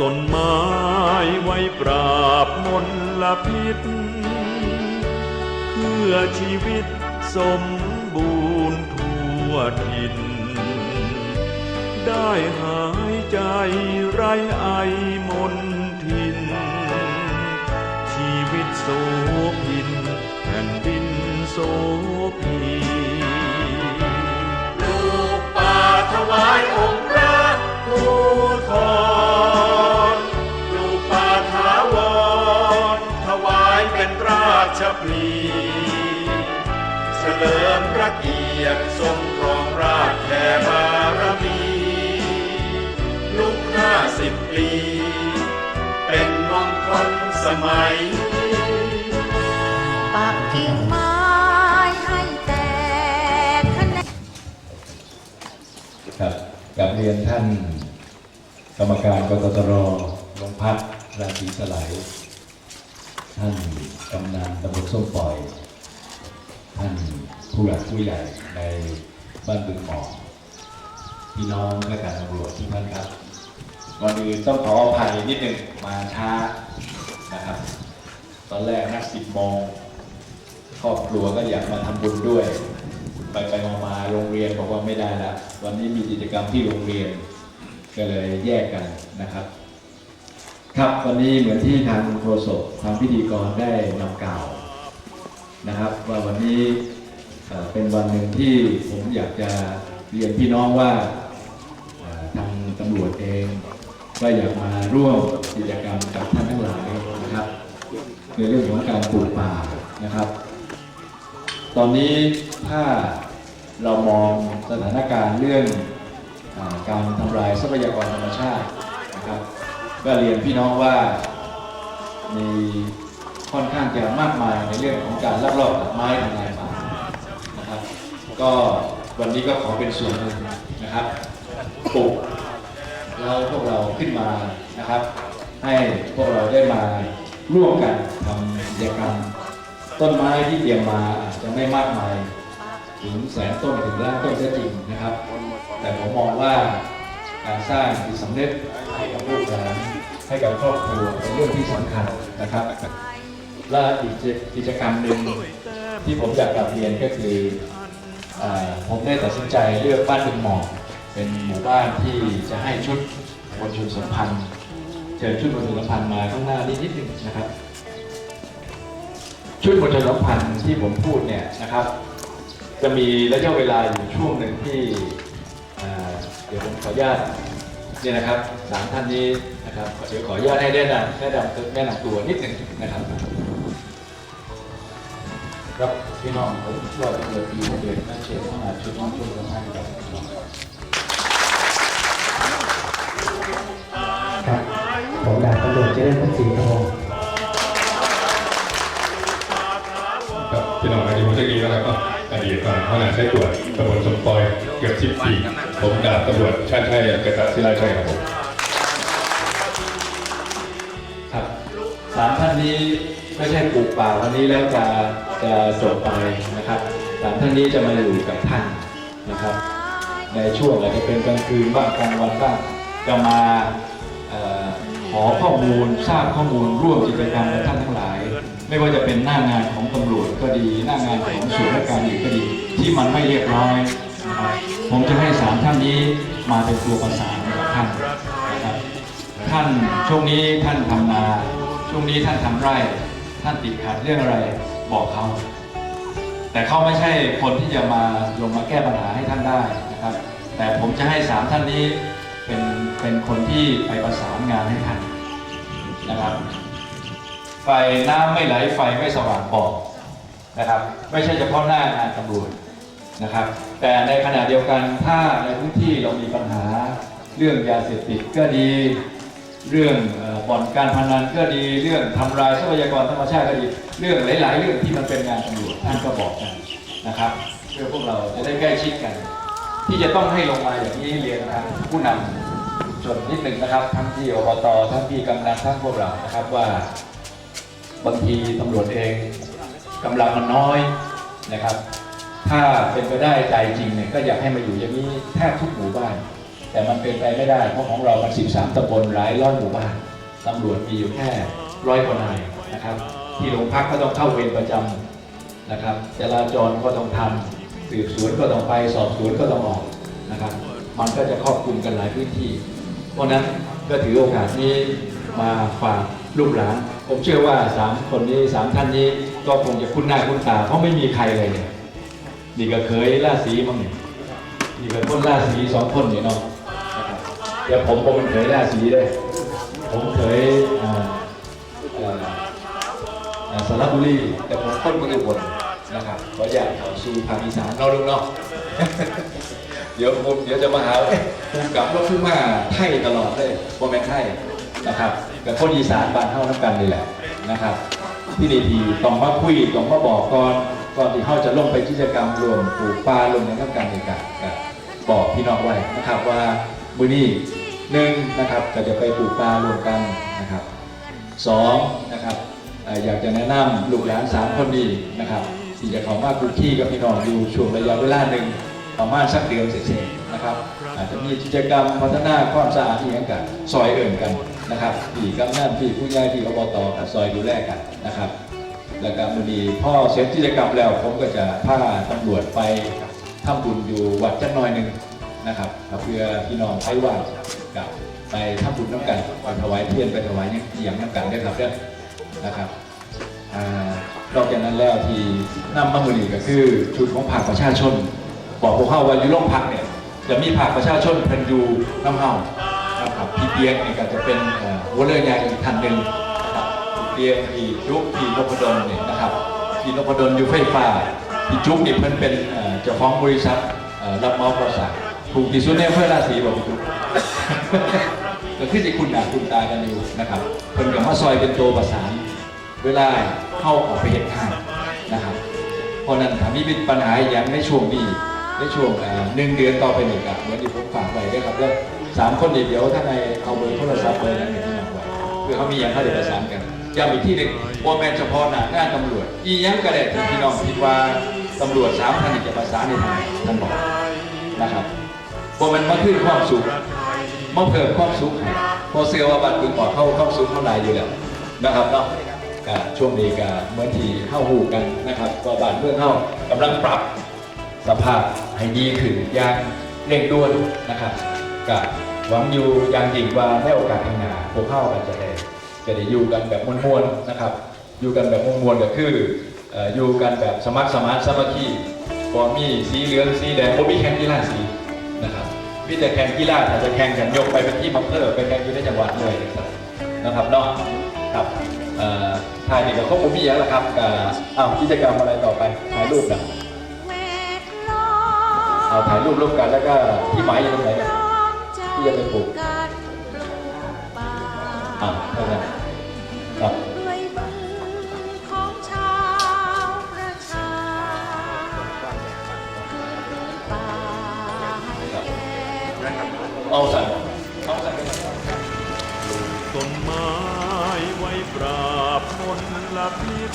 ต้นไม้ไว้ปราบมลพิษ เพื่อชีวิตสมบูรณ์ทั่วทิน ได้หายใจไรไอมนทิน ชีวิตโสพินแผ่นดินโสพีลู ลีเฉลิมพระเกียรติทรงครองราชย์แผ่บารมีลูกห้าสิบปีเป็นมงคลสมัยปักกิ่งไม้ให้แตกคะแนนครับกับเรียนท่าน กรรมการกตตรโรงพักราศีสไลยท่านกำนันตำบลส้มปล่อย ท่านผู้หลักผู้ใหญ่ในบ้านบึงหมอกพี่น้องและการตำรวจทุกท่านครับก่อนอื่นต้องขออภัยนิดหนึ่งมาช้านะครับ ตอนแรกนัดสิบโมงครอบครัวก็อยากมาทำบุญด้วย ไปไปมามาโรงเรียนบอกว่าไม่ได้ละวันนี้มีกิจกรรมที่โรงเรียนก็เลยแยกกันนะครับ ครับวันนี้เหมือนที่ทางโฆษกทางพิธีกรได้นำกล่าวนะครับ ว่าวันนี้เป็นวันหนึ่งที่ผมอยากจะเรียนพี่น้องว่าทางตำรวจเองก็อยากมาร่วมกิจกรรมกับท่านทั้งหลายนะครับในเรื่องของการปลูกป่านะครับ ตอนนี้ถ้าเรามองสถานการณ์เรื่องอการทำลายทรัพยากรธรรมชาตินะครับ ก็เรียนพี่น้องว่ามีค่อนข้างจะมากมายในเรื่องของการลักลอบตัดไม้ทำลายป่านะครับ ก็วันนี้ก็ขอเป็นส่วนหนึ่งนะครับปลูกเราพวกเราขึ้นมานะครับ ให้พวกเราได้มาร่วมกันทำกิจกรรมต้นไม้ที่เตรียมมาอาจจะไม่มากมายถึงแสนต้นถึงล้านต้นก็จริงนะครับ แต่ผมมองว่าการสร้างจิตสำนึกให้กับลูกหลาน ให้กับครอบครัวเป็นเรื่องที่สำคัญนะครับ และอีกกิจกรรมหนึ่งที่ผมอยากกลับเรียนก็คืออผมได้ตัดสินใจเลือกบ้านบึงหมอกเป็นหมู่บ้านที่จะให้ชุดมวลชนสัมพันธ์เชิญชุดมวลชนสัมพันธ์มาข้างหน้านิดนิดหนึ่งนะครับ ชุดมวลชนสัมพันธ์ที่ผมพูดเนี่ยนะครับ จะมีระยะเวลาอยู่ช่วงหนึ่งที่เดี๋ยวผมขออนุญาตเนี่ยนะครับสามท่านนี้ นะครับเดี๋ยวขออนุญาตให้แนะนำแนะนำแนะนำตัวนิดหนึ่งนะครับ ครับพี่น้องผมร้อยตำรวจตรีเดชนักเชียรมหาชุดน้องชุดสำคัญครับครับผมดาบตำรวจเจริญพัฒน์ศรีทองครับพี่น้องอายุเมื่อกี้นะครับก็อดีตขณะใช้ตรวจตำบลสมปอยเกือบสิบปีผมดาบตำรวจชาติชัยเกษตรศิลาชัยครับผม สามท่านนี้ไม่ใช่ปลูกป่าวันนี้แล้วจะจะจบไปนะครับสามท่านนี้จะมาอยู่กับท่านนะครับ ในช่วงอาจจะเป็นกลางคืนบ้างกลางวันบ้างจะมาเอ่อขอข้อมูลทราบข้อมูลร่วมกิจกรรมกับท่านทั้งหลาย ไม่ว่าจะเป็นหน้างานของตำรวจก็ดี หน้างานของส่วนราชการอื่นก็ดี ที่มันไม่เรียบร้อยนะครับผมจะให้สามท่านนี้มาเป็นตัวประสานกับท่านนะครับท่านช่วงนี้ท่านทำนา ช่วงนี้ท่านทำไร่ ท่านติดขัดเรื่องอะไรบอกเขา แต่เขาไม่ใช่คนที่จะมาลงมาแก้ปัญหาให้ท่านได้นะครับ แต่ผมจะให้สามท่านนี้เป็นเป็นคนที่ไปประสานงานให้ท่านนะครับ ไฟน้ำไม่ไหลไฟไม่สว่างบอกนะครับ ไม่ใช่เฉพาะหน้างานตำรวจนะครับ แต่ในขณะเดียวกันถ้าในพื้นที่เรามีปัญหาเรื่องยาเสพติดก็ดี เรื่องป่อบ่อนการพนันก็ดีเรื่องทำลายทรัพยากรธรรมชาติก็ดีเรื่องหลาย ๆ เรื่องที่มันเป็นงานตำรวจท่านก็บอกกันนะครับเพื่อพวกเราจะได้ใกล้ชิดกัน ที่จะต้องให้ลงมาอย่างนี้เรียนทางผู้นำส่วนนิดหนึ่งนะครับ ทั้งที่อบตทั้งที่กำนันทั้งพวกเรานะครับว่าบางทีตำรวจเองกำลังมันน้อยนะครับ ถ้าเป็นไปได้ใจจริงเนี่ยก็อยากให้มาอยู่อย่างนี้แทบทุกหมู่บ้าน แต่มันเป็นไปไม่ได้ เพราะของเรามัน 13ตำบลหลายร้อยหมู่บ้านตำรวจมีอยู่แค่ร้อยกว่านายนะครับ ที่โรงพักก็ต้องเข้าเวรประจำนะครับ จราจรก็ต้องทำสืบสวนก็ต้องไปสอบสวนก็ต้องออกนะครับ มันก็จะครอบคลุมกันหลายพื้นที่ เพราะนั้นก็ถือโอกาสนี้มาฝากลูกหลาน ผมเชื่อว่าสามคนนี้สามท่านนี้ก็คงจะคุ้นหน้าคุ้นตา เพราะไม่มีใครเลยเนี่ยนี่ก็เคยล่าสีมั้งเนี่ยนี่ก็คนล่าสีสองคนเนี่ยเนาะ เดี๋ยวผมผมเป็นเคยล่าสีเลย ผมเคยอ่ารบุรีแต่ผมคนเมืองอุบลนะครับขออยากเขาสู่ภาคอีสานเราดูเนาะเดี๋ยวผมเดี๋ยวจะมาหาเอ๊ะภูมิกับรถขึ้นมาไทยตลอดเลยโมเมนไทยนะครับแต่คนอีสานบ้านเท่าน้ำกันนี่แหละนะครับ ที่ดีทีต้องมาคุยต้องมาบอกก่อนก่อนที่เขาจะลงไปกิจกรรมรวมปลูกป่ารวมในน้ำกันในการบอกพี่น้องไว้นะครับว่า มือนี้หนึ่งนะครับก็จะไปปลูกป่ารวมกันนะครับสองนะครับอยากจะแนะนำลูกหลานสามคนนี้นะครับที่จะเข้ามาคุกคีกับพี่น้องอยู่ช่วงระยะเวลาหนึ่งประมาณสักเดือนเสร็จๆนะครับอาจจะมีกิจกรรมพัฒนาความสะอาดที่ยังกันซอยเอิ่นกันนะครับพี่กำนันพี่ผู้ใหญ่พี่อบตกับซอยดูแลกันนะครับ แล้วก็มือดีพ่อเสร็จกิจกรรมแล้วผมก็จะพาตำรวจไปทำบุญอยู่วัดจันน้อยหนึ่ง นะครับเพื่อพี่น้องไต้หวันกับไปทำบุญน้ำกันไปถวายเทียนไปถวายยังเอียงน้ำกันด้วยครับเด้อนะครับอ่านอกจากนั้นแล้วที่นำมามือนี้ก็คือชุดของภาคประชาชน บอกพวกเขาว่าอยู่โรงพักเนี่ยจะมีภาคประชาชนเป็นอยู่น้ำเฮานะครับพี่เปียกนี่ก็จะเป็นเอ่อหัวเรือใหญ่อีกท่านหนึ่งนะครับพี่เปียกพี่จุ๊กพี่นพดลเนี่ยนะครับพี่นพดลอยู่ไฟฟ้าพี่จุ๊กนี่เพิ่นเป็นเจ้าของบริษัทรับเหมาก่อสาง ถูกที่สุดในอำเพื่อราศีบอกพี่จุ๊กก็คือจะคุณหนาคุณตากันอยู่นะครับเพิ่นกับมาซอยเป็นตัวประสาน เวลาเข้าออกไปเห็นทางนะครับเพราะนั้นถามีปัญหาอย่างในช่วงนี้ในช่วงอ่าหนึ่งเดือนต่อไปหนึ่งอะเหมือนที่ผมฝากไว้ด้วยครับแล้วสามคนเดี๋ยวถ้าในเอาเบอร์โทรศัพท์เบอร์นั้นไปที่น้องไว้เพื่อเขามีอย่างเขาเดี๋ยวประสานกันย้ำอีกที่หนึ่งว่าแมนเฉพาะหน้างาตำรวจ อีหยังก็ได้ที่พี่น้องคิดว่าตำรวจสามท่านนี่จะประสานในทางท่านบอกนะครับ ว่ามันมาขึ้นความสุขมาเพิ่มความสุขพอเสื้อว่าบัตรปืนออกเข้าความสุขเท่าไหร่อยู่แล้วนะครับเนาะก็ช่วงนี้ก็เหมื่อนที่เข้าหูกันนะครับก็บานเมื่อเข้ากำลังปรับสภาพให้ดีขึ้นอย่างเร่งด่วนนะครับก็หวังอยู่อย่างยิ่งว่าในโอกาสข้างหน้าพวกเข้ากันจะได้จะได้อยู่กันแบบมวลๆนะครับ อยู่กันแบบมวลๆก็คืออยู่กันแบบสมัครสมานสามัคคีบ่มีสีเหลืองสีแดงบ่มีแข่งกีฬาสี มีแต่แข่งกีฬาอาจจะแข่งกันยกไปเป็นที่มังเตอร์ไปแข่งอยู่ในจังหวัดเลยนะครับนะครับเนาะครับเอ่อถ่ายนี่ก็คงมีแล้วละครับกับอ้าวกิจกรรมอะไรต่อไปถ่ายรูปนะเวทล้อมเอาถ่ายรูปร่วมกันแล้วก็ที่หมายอยู่ตรงไหนเนี่ยที่จะไปปลูกกันปลูกป่าอ่าเท่านั้น เอาสั่นเอาสั่นไปต้นไม้ไว้ปราบมลพิษ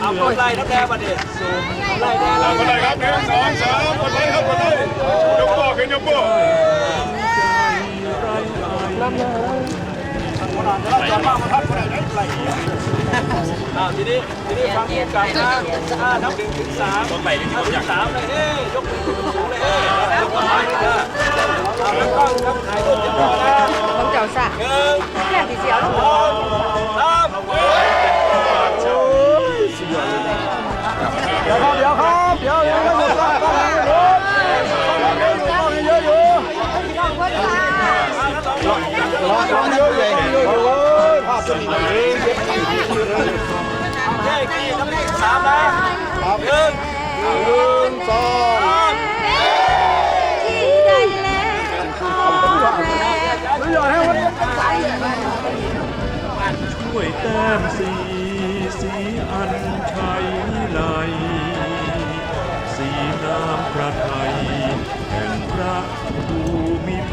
เอาคนไล่น้ำแดงมาดิไล่แดงเอาคนไหนครับหนึ่งสองสามคนไหนครับคนไหนยกโป้ขึ้นยกโป้ อ้าวทีนี้ทีนี้ฟังผู้กำกับนะอ่านับหนึ่งถึงสามต้องไปที่เขาอยากสามเลยเฮ้ยยกมือสูงเลยเฮ้ยยกมือไหว้นะเอาแล้วก็ครับถ่ายรูปจะพอนะของเจ้าสะหนึ่งแค่ที่เสียวแล้วสองสามเดี๋ยวครับเดี๋ยวครับเดี๋ยวเดี๋ยวเดี๋ยวเดี๋ยวเดี๋ยวอยู่ของคนลารอรอเยอะใหญ่เยอะอยู่ภาพจะมี แค่กี่นับหนึ่งสามนะหนึ่งหนึ่งสองที่ได้แล้วขอแรงช่วยแต้มสีสีอันชัยไหลสีน้ำพระไทยแห่งพระภูมิพ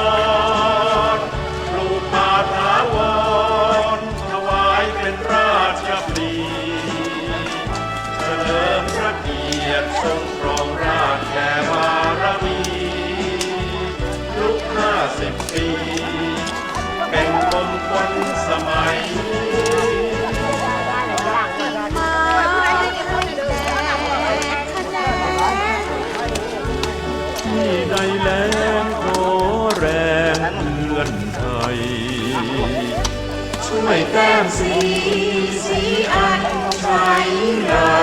ที่ใดแรงขอแรงเพื่อนไทย ช่วยแต้มสีสีอันชัยใหญ่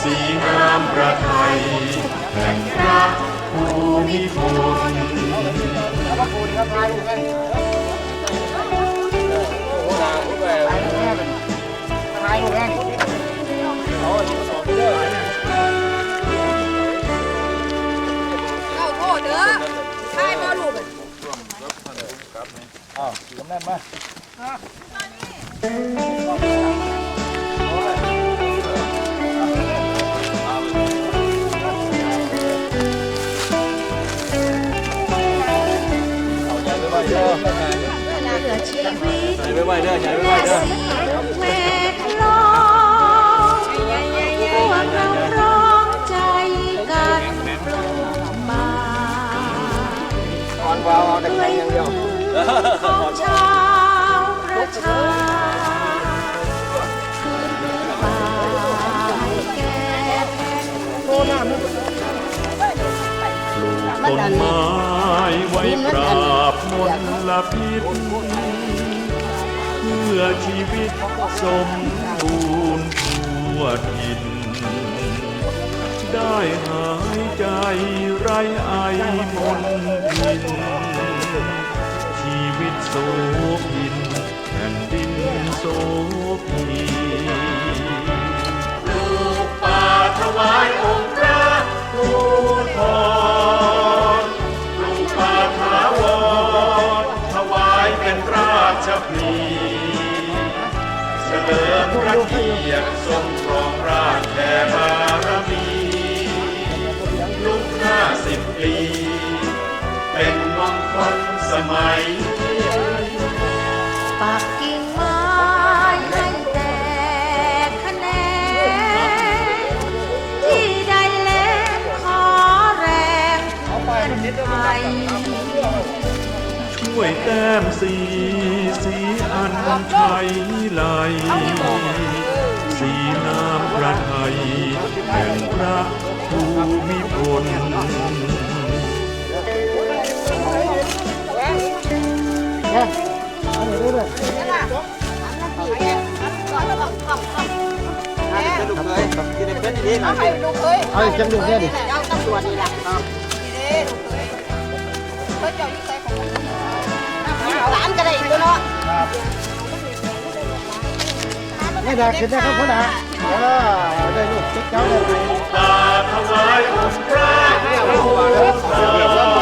สีงามประไทยแห่งพระภูมิพล เพื่อชีวิตและสิ่งเวทล้อมพวกเราพร้อมใจกันปลูกป่าด้วยมือของ ของชาวประชาคืนพื้นป่าแก่แผ่นดินปลูกต้นไม้ไว้ปราบมลพิษเพื่อชีวิตสมบูรณ์ทั่วทินได้หายใจไรไอมนทิน วิตโสพินแผ่นดินโสพีลูกป่าถวายองค์พระภูทรปลูกป่าถาวรถวายเป็นราชพลีเฉลิมพระเกียรติทรงครองราชแผ่บารมีลุกห้าสิบปี เป็นมงคลสมัย ปักกิ่งไม้ให้แตกคะแนนที่ใดแลงขอแรงเพื่อนไทยช่วยแต้มสีสีอันชัยไหลสีน้ำพระไทยแห่งพระภูมิพลเอาจังดูเนี่ยดิเอาตำรวจนี่แหละเพื่อเจ้ายิ่งใส่ของหลานก็ได้ตัวเนาะนี่ได้ขึ้นได้ครับพ่อดาเออได้ลูกเจ้าได้ไปตาถวายองค์พระ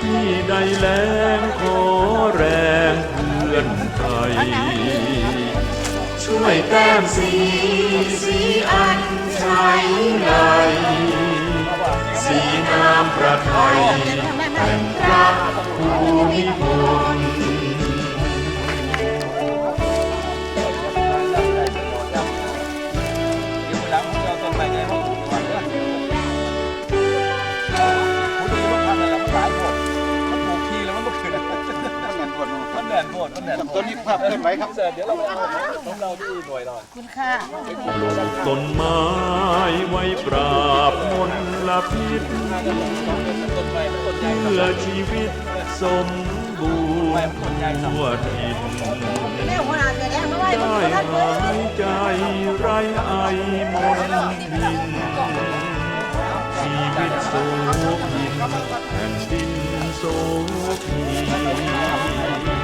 ที่ใดแรงขอแรงเพื่อนไทย ช่วยแต้มสีสีอันชัยไหลสีน้ำพระไทย แห่งพระ ตัวนี้ภาพเคลื่อนไหวครับต้นไม้ไว้ปราบมลพิษเพื่อชีวิตสมบูรณ์ทั่วถิ่นแม่หัวหน้าเสียแดงมาไว้ได้ท่านเบิร์หายใจไรไอมนทินชีวิตโสพินแผ่นดินโสพีถวายองค์พระภูธรลูกป่าถาวรถวายเป็นราชพลีเฉลิมพระเกียรติทรงครองราชย์แต่บารมีรุ่นห้าสิบปีเป็นมงคลสมัย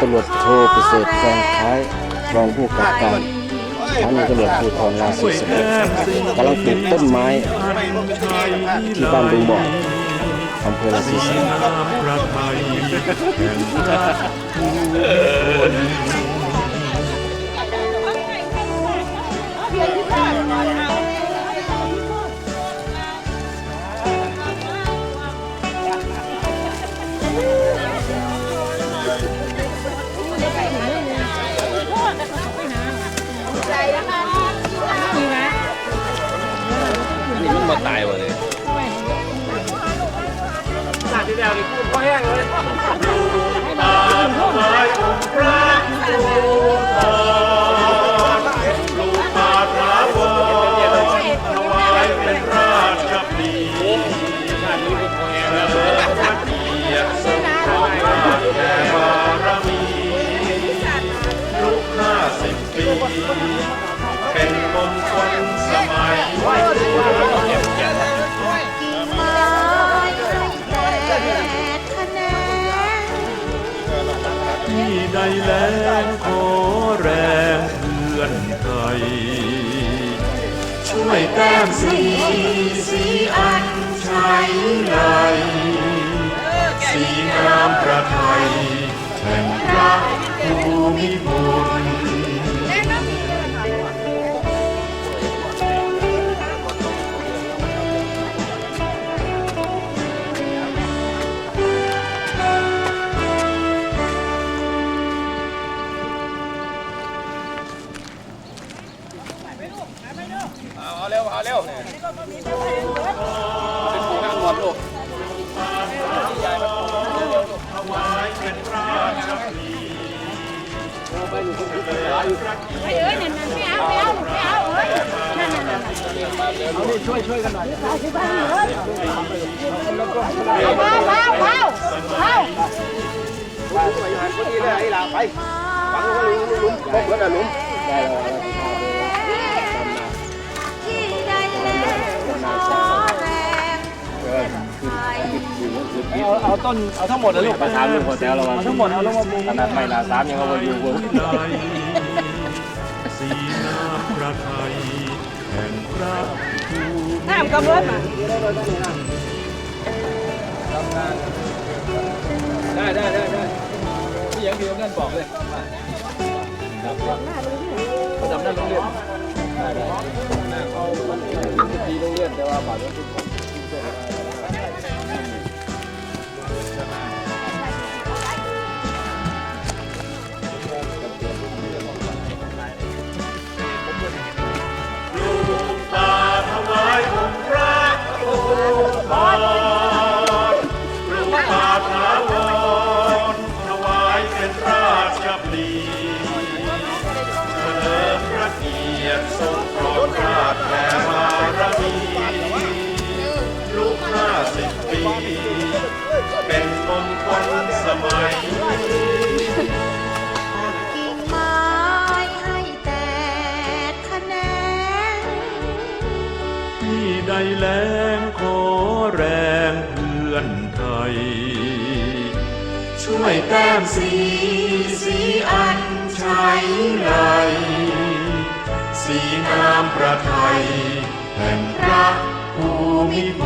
ตำรวจโทประเสริฐแฟงคล้ายรองผู้กำกับการสถานีตำรวจภูธรราศีสะเกษกำลังปลูกต้นไม้ที่บ้านดุงบ่ออำเภอราศีสะเกษน้ำพระไทยแห่งพร อาถวายองค์พระภูธอ วยแต้มสีสีอันชัยไรสีงามประไทยแห่งพระภูมิพล ที่ใดแล้วขอแรงไทยเอาเอาต้นเอาทั้งหมดนะลูกมาสามลูกหมดแล้วเราเอาทั้งหมดเอาลงมาปลูกขนาดไม่นาสามยังเอาไปอยู่ใดสีน้ำพระไทยแห่งพระภูมิพลได้ได้ได้ ได้ที่ยังพี่นั่นบอกเลยประจำนั่นโรงเรียนได้ได้หน้าเขาปีโรงเรียนแต่ว่าบาทว่าทุกคน คลสมัยกิ่งไม้ให้แตกคะแนนที่ใดแรงขอแรงเพื่อนไทย ช่วยแต้มสีสีอันชัยไหลสีงามประไทยแห่งพระภูมิพ